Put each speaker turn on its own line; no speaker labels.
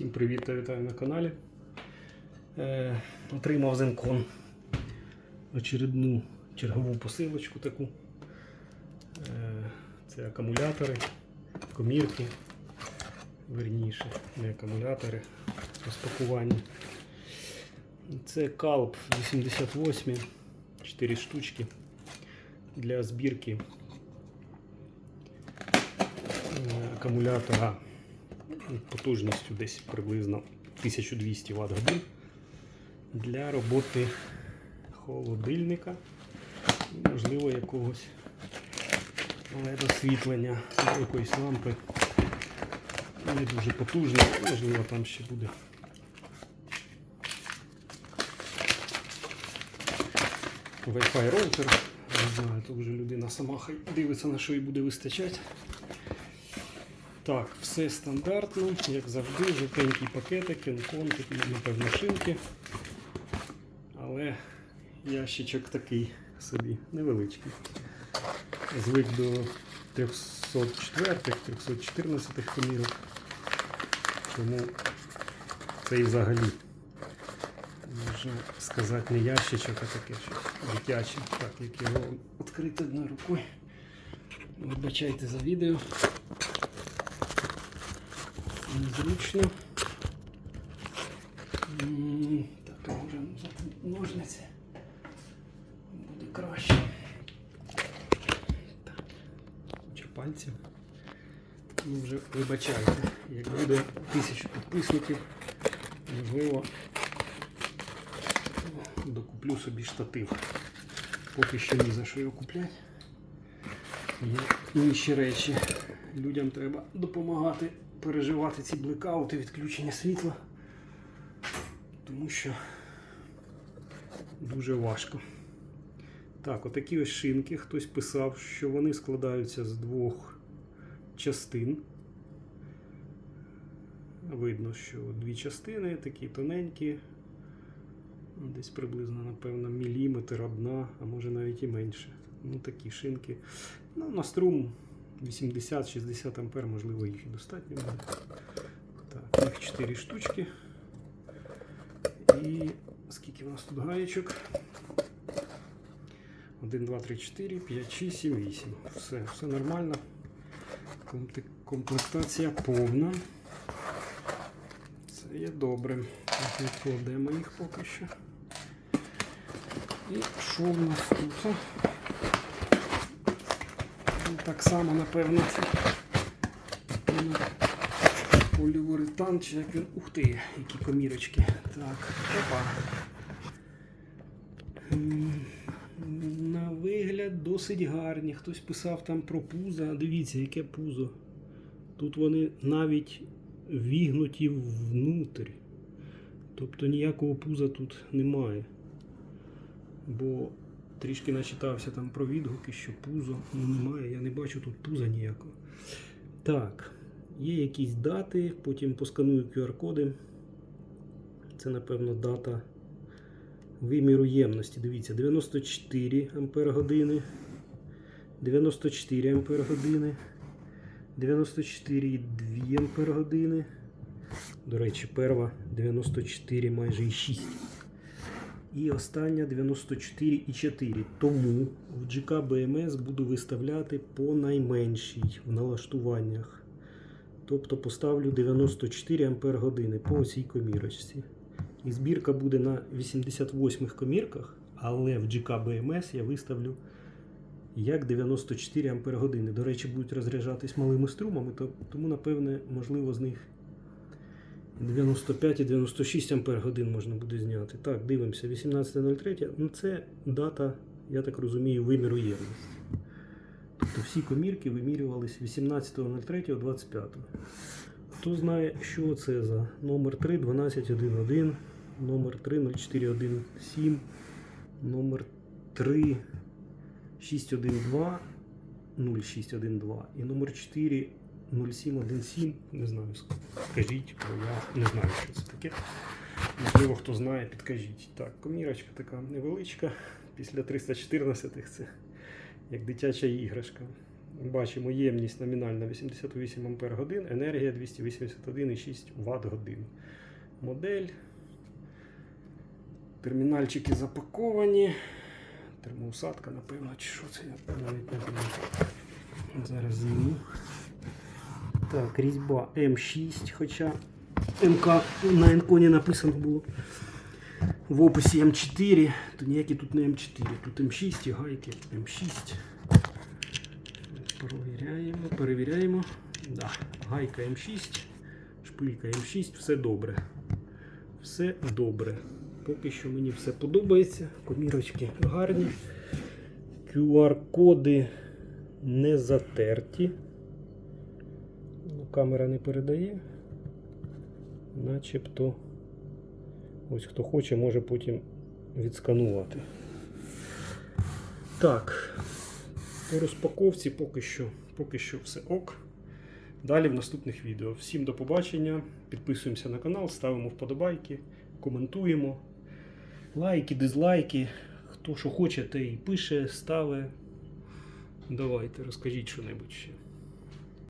Всім привіт та вітаю на каналі. Е, отримав Zenкон очередну чергову посилочку таку. Е, це акумулятори, комірки, верніше, не акумулятори, розпакування. Це Calp 88, 4 штучки для збірки е, акумулятора потужністю десь приблизно 1200 Вт годин для роботи холодильника можливо, якогось освітлення якоїсь лампи. Не дуже потужно, можливо, там ще буде. Wi-Fi роутер. Не знаю, то вже людина сама дивиться, на що їй буде вистачати. Так, все стандартно, як завжди, жовтенький пакетик, інкон, такі, напевно, шинки. Але ящичок такий собі невеличкий. Звик до 304 314 комірок. Тому це і взагалі, можна сказати, не ящичок, а таке щось дитяче. Так, як його відкрити одною рукою. Вибачайте за відео незручно. Так, може взяти ножниці. Буде краще. Так. Пальців. Ну, вже вибачайте, як буде тисячу підписників, можливо, докуплю собі штатив. Поки що ні за що його купляти. Є інші речі. Людям треба допомагати переживати ці блекаути, відключення світла, тому що дуже важко. Так, отакі ось шинки. Хтось писав, що вони складаються з двох частин. Видно, що дві частини такі тоненькі, десь приблизно, напевно, міліметр одна, а може навіть і менше. Ну, такі шинки. Ну, на струм 80-60 ампер, можливо, їх і достатньо буде. Так, їх 4 штучки. І скільки у нас тут гаєчок? 1, 2, 3, 4, 5, 6, 7, 8. Все, все нормально. Комплектація повна. Це є добре. Так, Відкладемо їх поки що. І що в нас тут? Так само, напевно, це поліуретан, чи як він. Ух ти, які комірочки. Так, опа. На вигляд досить гарні. Хтось писав там про пузо. Дивіться, яке пузо. Тут вони навіть вігнуті внутрі. Тобто ніякого пуза тут немає. Бо трішки начитався там про відгуки, що пузо ну, немає. Я не бачу тут пуза ніякого. Так, є якісь дати, потім посканую QR-коди. Це, напевно, дата виміру ємності. Дивіться, 94 ампер години, 94 ампер години, 94,2 ампер години. До речі, перва 94 майже і 6. І остання 94,4. Тому в GK BMS буду виставляти по найменшій в налаштуваннях. Тобто поставлю 94 Ампер години по цій комірочці. І збірка буде на 88 комірках, але в GK BMS я виставлю як 94 Ампер години. До речі, будуть розряджатись малими струмами, то, тому, напевне, можливо, з них 95 і 96 ампер годин можна буде зняти. Так, дивимося, 18.03. Ну це дата, я так розумію, виміру ємності. Тобто всі комірки вимірювались 18.03.25. Хто знає, що це за номер 3 1211, номер 3 0417, номер 3 612 0612 і номер 4 0717. Не знаю, скажіть, бо я не знаю, що це таке. Можливо, хто знає, підкажіть. Так, комірочка така невеличка. Після 314 це як дитяча іграшка. Бачимо ємність номінальна 88 Ампер годин, енергія 281,6 Вт годин. Модель. Термінальчики запаковані. Термоусадка, напевно, чи що це я навіть не знаю. Зараз зніму. Так, різьба М6, хоча МК на Енконі написано було. В описі М4, то ніякі тут не М4, тут М6 і гайки М6. Перевіряємо, перевіряємо. Да, гайка М6, шпилька М6, все добре. Все добре. Поки що мені все подобається. Комірочки гарні. QR-коди не затерті. Ну, камера не передає. Начебто. Ось хто хоче, може потім відсканувати. Так. По розпаковці поки що, поки що все ок. Далі в наступних відео. Всім до побачення. Підписуємося на канал, ставимо вподобайки, коментуємо. Лайки, дизлайки. Хто що хоче, те і пише, ставить. Давайте, розкажіть що-небудь ще.